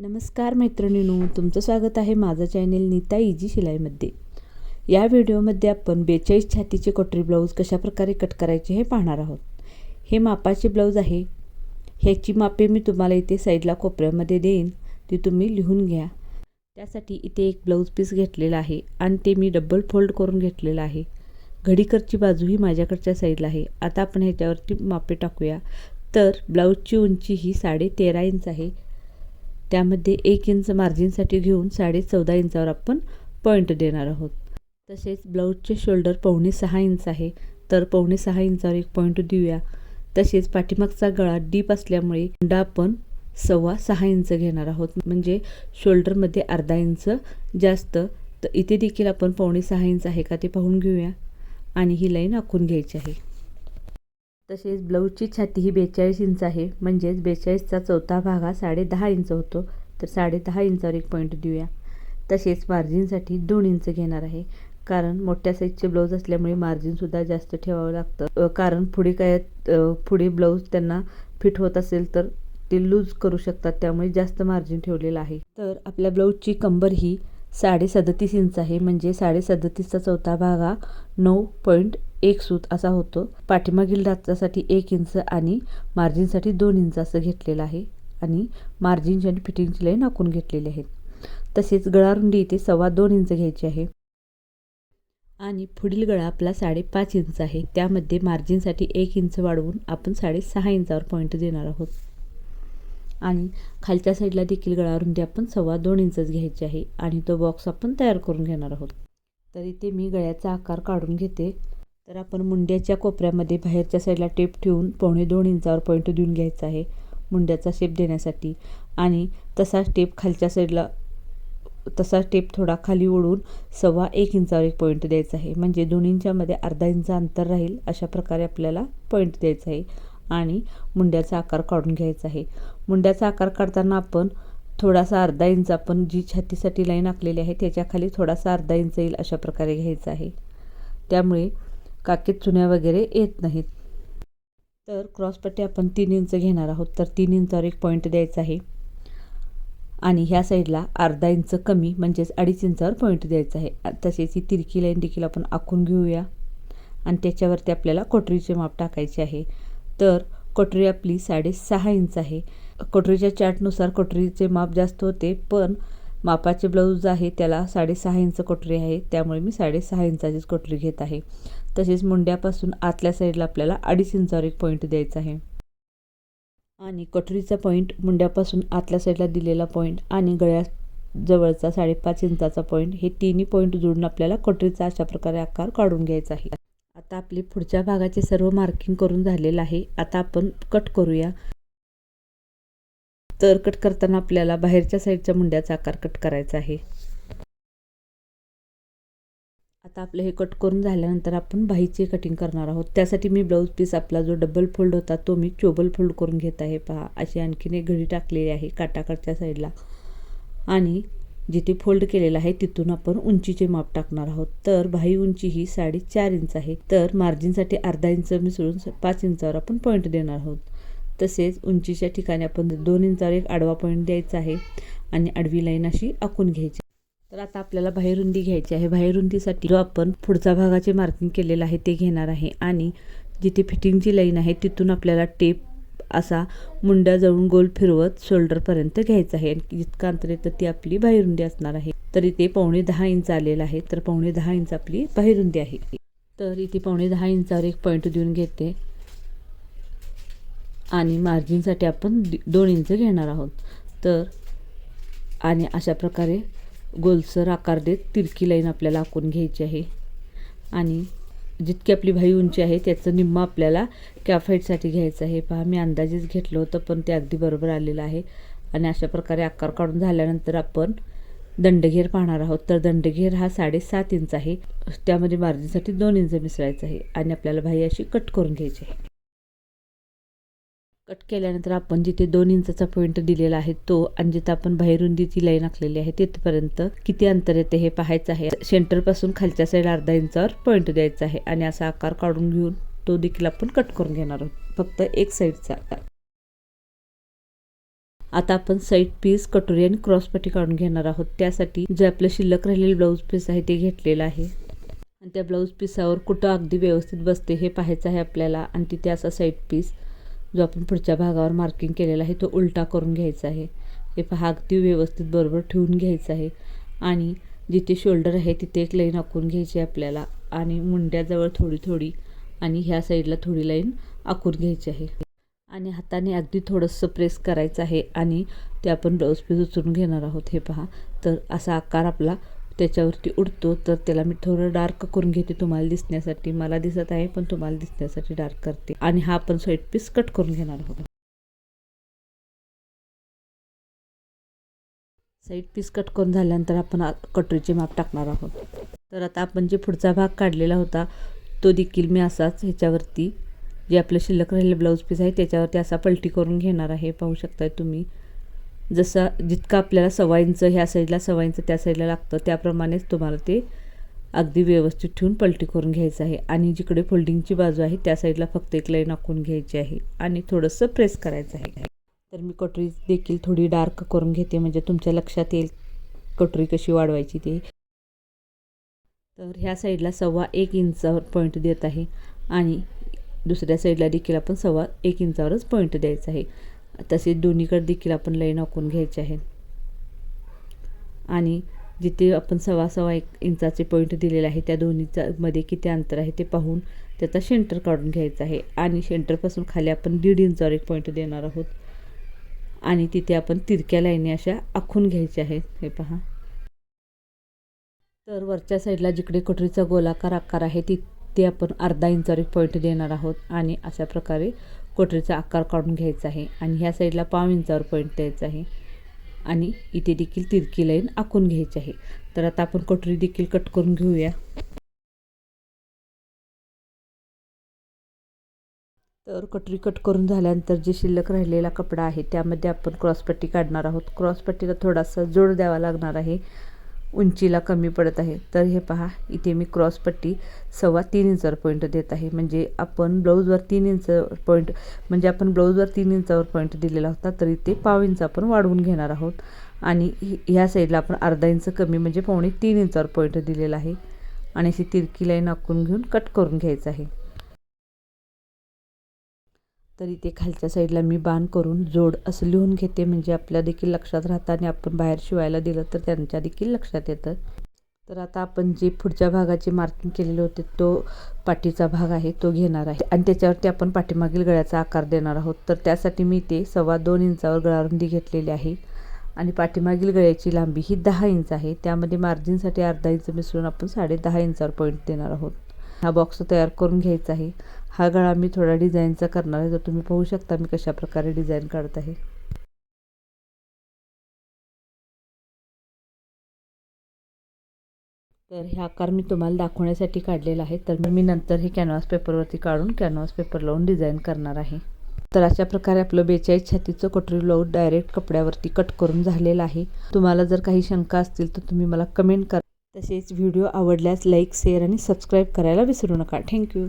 नमस्कार मैत्रिणींनो तुमचं स्वागत आहे माझं चॅनेल नीता इजी शिलाईमध्ये. या व्हिडिओमध्ये आपण बेचाळीस छातीचे कटोरी ब्लाऊज कशाप्रकारे कट करायचे हे पाहणार आहोत. हे मापाचे ब्लाऊज आहे. ह्याची मापे मी तुम्हाला इथे साईडला कोपऱ्यामध्ये देईन. ती तुम्ही लिहून घ्या. त्यासाठी इथे एक ब्लाऊज पीस घेतलेला आहे आणि ते मी डबल फोल्ड करून घेतलेलं आहे. घडीकरची बाजू ही माझ्याकडच्या साईडला आहे. आता आपण ह्याच्यावरती मापे टाकूया. तर ब्लाऊजची उंची ही साडे तेरा इंच आहे. त्यामध्ये एक इंच मार्जिनसाठी घेऊन साडे चौदा इंचावर आपण पॉईंट देणार आहोत. तसेच ब्लाऊजचे शोल्डर पावणे सहा इंच आहे. तर पावणे सहा इंचावर एक पॉईंट देऊया. तसेच पाठीमागचा गळा डीप असल्यामुळे हुंडा आपण सव्वा सहा इंच घेणार आहोत. म्हणजे शोल्डरमध्ये अर्धा इंच जास्त तर इथे देखील आपण पावणे सहा इंच आहे का ते पाहून घेऊया. आणि ही लाईन आखून घ्यायची आहे. तसेच ब्लाऊजची छाती ही बेचाळीस इंच आहे. म्हणजेच बेचाळीसचा चौथा भाग हा साडेदहा इंच होतो. तर साडेदहा इंचावर एक पॉईंट देऊया. तसेच मार्जिनसाठी दोन इंच घेणार आहे. कारण मोठ्या साईजचे ब्लाऊज असल्यामुळे मार्जिनसुद्धा जास्त ठेवावं लागतं. कारण पुढे काय पुढे ब्लाऊज त्यांना फिट होत असेल तर ते लूज करू शकतात. त्यामुळे जास्त मार्जिन ठेवलेलं आहे. तर आपल्या ब्लाऊजची कंबर ही साडे सदतीस इंच आहे. म्हणजे साडे सदतीसचा चौथा भाग हा नऊ पॉईंट एक सूत असा होतो. पाठीमागील दातासाठी एक इंच आणि मार्जिनसाठी दोन इंच असं घेतलेलं आहे आणि मार्जिनची आणि फिटिंगची लाईन आखून घेतलेली आहे. तसेच गळारुंडी इथे सव्वा दोन इंच घ्यायची आहे. आणि पुढील गळा आपला साडेपाच इंच आहे. त्यामध्ये मार्जिनसाठी एक इंच वाढवून आपण साडेसहा इंचावर पॉईंट देणार आहोत. आणि खालच्या साईडला देखील गळारुंदी आपण सव्वा दोन इंचच घ्यायची आहे आणि तो बॉक्स आपण तयार करून घेणार आहोत. तर इथे मी गळ्याचा आकार काढून घेते. तर आपण मुंड्याच्या कोपऱ्यामध्ये बाहेरच्या साईडला टेप ठेवून पावणे दोन इंचावर पॉईंट देऊन घ्यायचा आहे मुंड्याचा शेप देण्यासाठी. आणि तसाच टेप खालच्या साईडला तसा टेप थोडा खाली ओढून सव्वा एक इंचावर एक पॉईंट द्यायचा आहे. म्हणजे दोन इंचामध्ये अर्धा इंच अंतर राहील अशा प्रकारे आपल्याला पॉईंट द्यायचा आहे. आणि मुंड्याचा आकार काढून घ्यायचा आहे. मुंड्याचा आकार काढताना आपण थोडासा अर्धा इंच आपण जी छातीसाठी लाईन आखलेली आहे त्याच्याखाली थोडासा अर्धा इंच येईल अशा प्रकारे घ्यायचा आहे. त्यामुळे काकेत चुन्या वगैरे येत नाहीत. तर क्रॉसपट्टी आपण तीन इंच घेणार आहोत. तर तीन इंचावर एक पॉईंट द्यायचा आहे. आणि ह्या साईडला अर्धा इंच कमी म्हणजेच अडीच इंचावर पॉईंट द्यायचा आहे. तसेच ही तिरकी लाईन देखील आपण आखून घेऊया. आणि त्याच्यावरती आपल्याला कटोरीचे माप टाकायचे आहे. तर कटोरी आपली साडेसहा इंच आहे. कटोरीच्या चार्टनुसार कटोरीचे माप जास्त होते पण मापाचे ब्लाऊज आहे त्याला साडेसहा इंच कटोरी आहे. त्यामुळे मी साडेसहा इंचाचीच कटोरी घेत आहे. तसेच मुंड्यापासून आतल्या साईडला आपल्याला अडीच इंचावर एक पॉईंट द्यायचा आहे. आणि कटोरीचा पॉईंट मुंड्यापासून आतल्या साईडला दिलेला पॉईंट आणि गळ्या जवळचा साडेपाच इंचाचा पॉईंट हे तिन्ही पॉईंट जोडून आपल्याला कटोरीचा अशा प्रकारे आकार काढून घ्यायचा आहे. आता आपली पुढच्या भागाचे सर्व मार्किंग करून झालेलं आहे. आता आपण कट करूया. तर कट करताना आपल्याला बाहेरच्या साईडच्या मुंड्याचा आकार कट करायचा आहे. आता आपलं हे कट करून झाल्यानंतर आपण बाहीचे कटिंग करणार आहोत. त्यासाठी मी ब्लाऊज पीस आपला जो डबल फोल्ड होता तो मी चोबल फोल्ड करून घेत आहे. पहा अशी आणखीन एक घडी टाकलेली आहे काटाकडच्या साईडला आणि जिथे फोल्ड केलेला आहे तिथून आपण उंचीचे माप टाकणार आहोत. तर बाही उंची ही साडेचार इंच आहे. तर मार्जिनसाठी अर्धा इंच मिसळून पाच इंचावर आपण पॉईंट देणार आहोत. तसेच उंचीच्या ठिकाणी आपण दोन इंचावर एक आडवा पॉईंट द्यायचा आहे. आणि आडवी लाईन अशी आखून घ्यायची. तर आता आपल्याला बाहेरुंदी घ्यायची आहे. बाहेरुंदीसाठी जो आपण पुढच्या भागाचे मार्किंग केलेलं आहे ते घेणार आहे. आणि जिथे फिटिंगची लाईन आहे तिथून आपल्याला टेप असा मुंड्या जळून गोल फिरवत शोल्डरपर्यंत घ्यायचा आहे. आणि जितकं अंतर येतं ती आपली बाहेरुंदी असणार आहे. तर इथे पावणे दहा इंच आलेलं आहे. तर पावणे दहा इंच आपली बाहेरुंदी आहे. तर इथे पावणे दहा इंचावर एक पॉईंट देऊन घेते. आणि मार्जिनसाठी आपण दि- दोन इंच घेणार आहोत. तर आणि अशा प्रकारे गोलसर आकार देत तिरकी लाईन आपल्याला आखून घ्यायची आहे. आणि जितकी आपली भाई उंची आहे त्याचं निम्म आपल्याला कॅफाईटसाठी घ्यायचं आहे. पहा मी अंदाजेच घेतलं होतं पण ते अगदी बरोबर आलेलं आहे. आणि अशा प्रकारे आकार काढून झाल्यानंतर आपण दंडघेर पाहणार आहोत. तर दंडघेर हा साडेसात इंच आहे. त्यामध्ये मार्जिनसाठी दोन इंच मिसळायचं आहे. आणि आपल्याला भाई अशी कट करून घ्यायची आहे. कट केल्यानंतर आपण जिथे दोन इंचाचा पॉईंट दिलेला आहे तो आणि जिथं आपण बाहेरून बाहेरुंदीची लाईन आखलेली आहे तिथपर्यंत किती अंतर येते हे पाहायचं आहे. सेंटरपासून खालच्या साईड अर्धा इंचावर पॉईंट द्यायचा आहे आणि असा आकार काढून घेऊन तो देखील आपण कट करून घेणार आहोत. फक्त एक साईडचा आता आपण साईड पीस कटोरी आणि क्रॉसपट्टी काढून घेणार आहोत. त्यासाठी जे आपलं शिल्लक राहिलेलं ब्लाऊज पीस आहे ते घेतलेलं आहे. आणि त्या ब्लाऊज पीसावर कुठं अगदी व्यवस्थित बसते हे पाहायचं आहे आपल्याला. आणि तिथे असा साईड पीस जो आपण पुढच्या भागावर मार्किंग केलेला आहे तो उलटा करून घ्यायचा आहे. हे पहा अगदी व्यवस्थित बरोबर ठेवून घ्यायचं आहे. आणि जिथे शोल्डर आहे तिथे एक लाईन आखून घ्यायची आहे आपल्याला. आणि मुंड्याजवळ थोडी थोडी आणि ह्या साईडला थोडी लाईन आखून घ्यायची आहे. आणि हाताने अगदी थोडंसं प्रेस करायचं आहे आणि ते आपण ब्लाऊज पीस उचलून घेणार आहोत. हे पहा तर असा आकार आपला त्याच्यावरती उडतो तर त्याला मी थोडं डार्क करून घेते तुम्हाला दिसण्यासाठी. मला दिसत आहे पण तुम्हाला दिसण्यासाठी डार्क करते. आणि हा आपण साईड पीस कट करून घेणार आहोत. साईड पीस कट करून झाल्यानंतर आपण कटोरीचे माप टाकणार आहोत. तर आता आपण जे पुढचा भाग काढलेला होता तो देखील मी असाच ह्याच्यावरती जे आपलं शिल्लक राहिलेलं ब्लाऊज पीस आहे त्याच्यावरती असा पलटी करून घेणार आहे. पाहू शकताय तुम्ही. जसं जितकं आपल्याला सव्वा ह्या साईडला सव्वा त्या साईडला लागतं त्याप्रमाणेच तुम्हाला ते अगदी व्यवस्थित ठेवून पलटी करून घ्यायचं आहे. आणि जिकडे फोल्डिंगची बाजू आहे त्या साईडला फक्त एक लाईन आखून घ्यायची आहे. आणि थोडंसं प्रेस करायचं आहे. तर मी कटोरी देखील थोडी डार्क करून घेते म्हणजे तुमच्या लक्षात येईल कटोरी कशी वाढवायची ते. तर ह्या साईडला सव्वा एक इंचावर पॉईंट देत आहे. आणि दुसऱ्या साईडला देखील आपण सव्वा एक इंचावरच पॉईंट द्यायचा आहे. तसेच दोन्हीकडे देखील आपण लाईन आखून घ्यायचे आहे आणि जिथे आपण सव्वा सव्वा एक इंचाचे पॉईंट दिलेले आहे त्या दोन्हीचा मध्ये किती अंतर आहे ते पाहून त्याचा शेंटर काढून घ्यायचा आहे. आणि शेंटरपासून खाली आपण दीड इंचावर एक पॉईंट देणार आहोत. आणि तिथे आपण तिरक्या लाईनी अशा आखून घ्यायच्या आहेत. हे पहा. तर वरच्या साईडला जिकडे कटोरीचा गोलाकार आकार आहे तिथे आपण अर्धा इंचावर एक पॉईंट देणार आहोत. आणि अशा प्रकारे कटोरीचा आकार काढून घ्यायचा आहे आणि ह्या साईडला पाव इंचावर पॉईंट द्यायचा आहे आणि इथे देखील तिरकी लाईन आखून घ्यायची आहे. तर आता आपण कटोरी देखील कट करून घेऊया. तर कटोरी कट करून झाल्यानंतर जे शिल्लक राहिलेला कपडा आहे त्यामध्ये आपण क्रॉसपट्टी काढणार आहोत. क्रॉसपट्टीला थोडासा जोड द्यावा लागणार आहे. उंचीला कमी पडत आहे. तर हे पहा इथे मी क्रॉसपट्टी सव्वा तीन इंचावर पॉईंट देत आहे. म्हणजे आपण ब्लाऊजवर तीन इंच पॉईंट म्हणजे आपण ब्लाऊजवर तीन इंचावर पॉईंट दिलेला होता तर इथे पाव इंच आपण वाढवून घेणार आहोत. आणि ह्या साईडला आपण अर्धा इंच कमी म्हणजे पावणे तीन इंचावर पॉईंट दिलेला आहे. आणि अशी तिरकी लाईन आखून घेऊन कट करून घ्यायचं आहे. तर इथे खालच्या साईडला मी बाण करून जोड असं लिहून घेते. म्हणजे आपल्या देखील लक्षात राहतं आणि आपण बाहेर शिवायला दिलं तर त्यांच्या देखील लक्षात येतं. तर आता आपण जे पुढच्या भागाचे मार्किंग केलेले होते तो पाठीचा भाग आहे तो घेणार आहे. आणि त्याच्यावरती आपण पाठीमागील गळ्याचा आकार देणार आहोत. तर त्यासाठी मी ते सव्वा दोन इंचावर गळारुंदी घेतलेली आहे. आणि पाठीमागील गळ्याची लांबी ही दहा इंच आहे. त्यामध्ये मार्जिनसाठी अर्धा इंच मिसळून आपण साडे दहा इंचावर पॉईंट देणार आहोत. हा बॉक्स तयार करून घ्यायचा आहे. हा गळा मी थोडा डिझाईनचा करणार आहे. तर तुम्ही पाहू शकता मी कशा प्रकारे डिझाईन काढत आहे. तर हे आकार मी तुम्हाला दाखवण्यासाठी काढलेला आहे. तर मी नंतर हे कॅनव्हास पेपरवरती काढून कॅनव्हास पेपर लावून डिझाईन करणार आहे. तर अशा प्रकारे आपलं बेचाळीस छातीचं कटोरी ब्लाऊज डायरेक्ट कपड्यावरती कट करून झालेलं आहे. तुम्हाला जर काही शंका असतील तर तुम्ही मला कमेंट करा. तसेच व्हिडिओ आवडल्यास लाईक शेअर आणि सबस्क्राईब करायला विसरू नका. थँक्यू